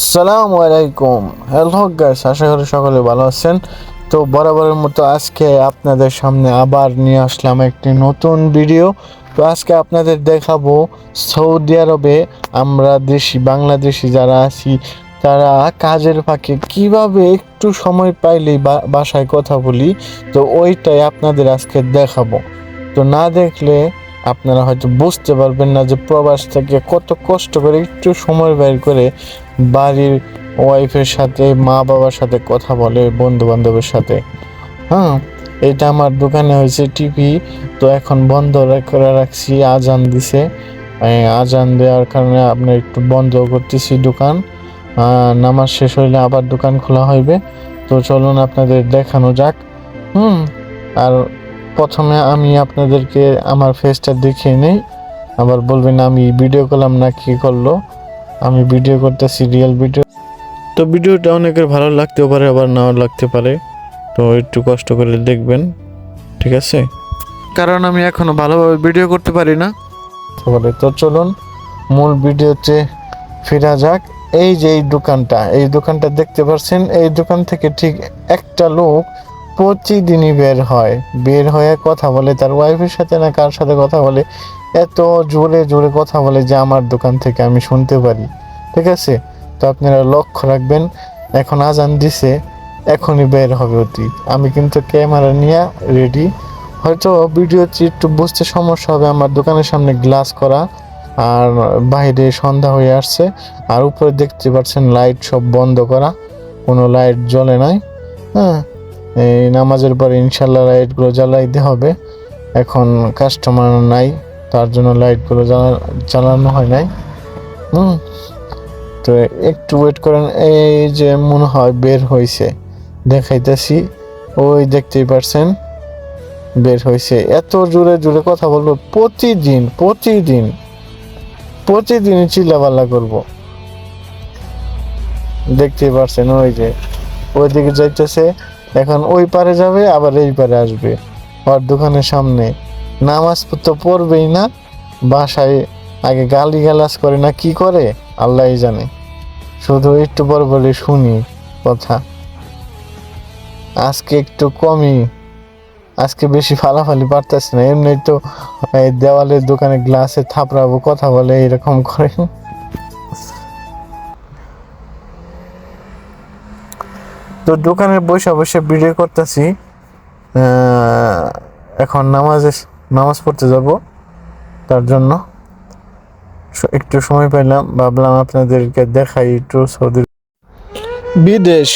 আসসালামু আলাইকুম। Hello guys আশা করি সকলে ভালো আছেন। তো বরাবরের মতো আজকে আপনাদের সামনে আবার নিয়ে আসলাম একটি নতুন ভিডিও তো আজকে আপনাদের দেখাবো সৌদি আরবে আমরা দেশি, বাংলাদেশি যারা আছি, তারা কাজের ফাঁকে কীভাবে একটু সময় পাইলেই বাসায় কথা বলি। তো ওইটাই আপনাদের আজকে দেখাবো। তো না দেখলে আপনারা হয়তো বুঝতে পারবেন না যে প্রবাস থেকে কত কষ্ট করে একটু সময় বের করে বাড়ির ওয়াইফের সাথে, মা বাবার সাথে কথা বলে বন্ধু বান্ধবের সাথে। হ্যাঁ এটা আমার দোকানে হয়েছে টিভি, তো এখন বন্ধ করে রাখছি, আজান দিছে। আজান দেওয়ার কারণে আপনার একটু বন্ধ করতেছি দোকান। নামাজ শেষ হইলে আবার দোকান খোলা হইবে। তো চলুন আপনাদের দেখানো যাক। হুম, আর প্রথমে আমি আপনাদেরকে আমার ফেসটা দেখিয়ে নিই। আবার বলবেন, আমি ভিডিও করলাম না, কি করল? আমি ভিডিও করতেছি রিয়েল ভিডিও তো ভিডিওটা অনেকের ভালো লাগতেও পারে, আবার নাও লাগতে পারে। তো একটু কষ্ট করে দেখবেন, ঠিক আছে? কারণ আমি এখনও ভালোভাবে ভিডিও করতে পারি না। বলে তো চলুন, মূল ভিডিওতে ফেরা যাক। এই যে এই দোকানটা এই দোকানটা দেখতে পাচ্ছেন এই দোকান থেকে ঠিক একটা লোক প্রতিদিনই বের হয়। বের হয়ে কথা বলে, তার ওয়াইফের সাথে না কার সাথে কথা বলে? এত জোরে জোরে কথা বলে যে আমার দোকান থেকে আমি শুনতে পারি। ঠিক আছে? তো আপনারা লক্ষ্য রাখবেন, এখন আজান দিছে, এখনই বের হবে অতি। আমি কিন্তু ক্যামেরা নিয়ে রেডি হয়তো ভিডিওতে একটু বুঝতে সমস্যা হবে, আমার দোকানের সামনে গ্লাস করা, আর বাইরে সন্ধ্যা হয়ে আসছে, আর উপরে দেখতে পাচ্ছেন লাইট সব বন্ধ করা, কোনো লাইট জ্বলে নাই হ্যাঁ? এই নামাজের পরে ইনশাল্লাহ লাইটগুলো জ্বালাইতে হবে। এখন কাস্টমার নাই, তার জন্য লাইটগুলো জ্বালা- জ্বালানো হয় নাই। হুম। তো একটু ওয়েট করেন, এই যে মনে হয় বের হয়েছে দেখাইতেছি। ওই দেখতেই পারছেন, বের হয়েছে এত জোরে জোরে কথা বলব, প্রতিদিন প্রতিদিন প্রতিদিনই চিল্লাপাল্লা করব। দেখতেই পারছেন, ওই যে, ওইদিকে যাইতেছে এখন ওই পারে যাবে, আবার এই পারে আসবে। ওর দোকানের সামনে। নামাজ তো পড়বেই না। বাসায় আগে গালি গালাজ করে না, কি করে? আল্লাহই জানে। শুধু একটু পর বলে শুনি কথা। আজকে একটু কমই। আজকে বেশি ফালাফালি পারতেছে না। এমনি তো দেওয়ালের দোকানে গ্লাসে থাপড়াবো, কথা বলে এরকম করে। তো দোকানে বসে বসে ভিডিও করতেছি। এখন নামাজে, নামাজ পড়তে যাব। তার জন্য একটু সময় পেলাম ভাবলাম আপনাদেরকে দেখাই একটু সৌদি বিদেশ।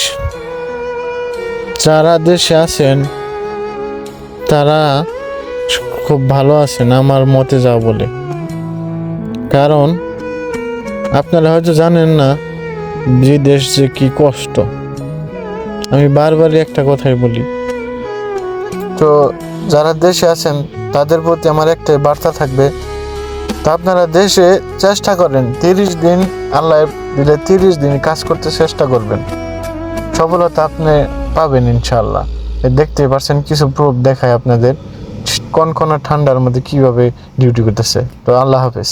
যারা দেশে আছেন, তারা খুব ভালো আছেন আমার মতে যা বলে। কারণ, আপনারা হয়তো জানেন না বিদেশ যে কি কষ্ট। আমি বারবারই একটা কথাই বলি। তো যারা দেশে আছেন, তাদের প্রতি আমার একটাই বার্তা থাকবে, তা আপনারা দেশে চেষ্টা করেন, তিরিশ দিন আল্লাহ দিলে তিরিশ দিন কাজ করতে চেষ্টা করবেন। সফলতা আপনি পাবেন ইনশাল্লাহ এ দেখতেই পারছেন কিছু প্রুফ দেখায় আপনাদের কনকনা ঠান্ডার মধ্যে কীভাবে ডিউটি করতেছে। তো আল্লাহ হাফেজ।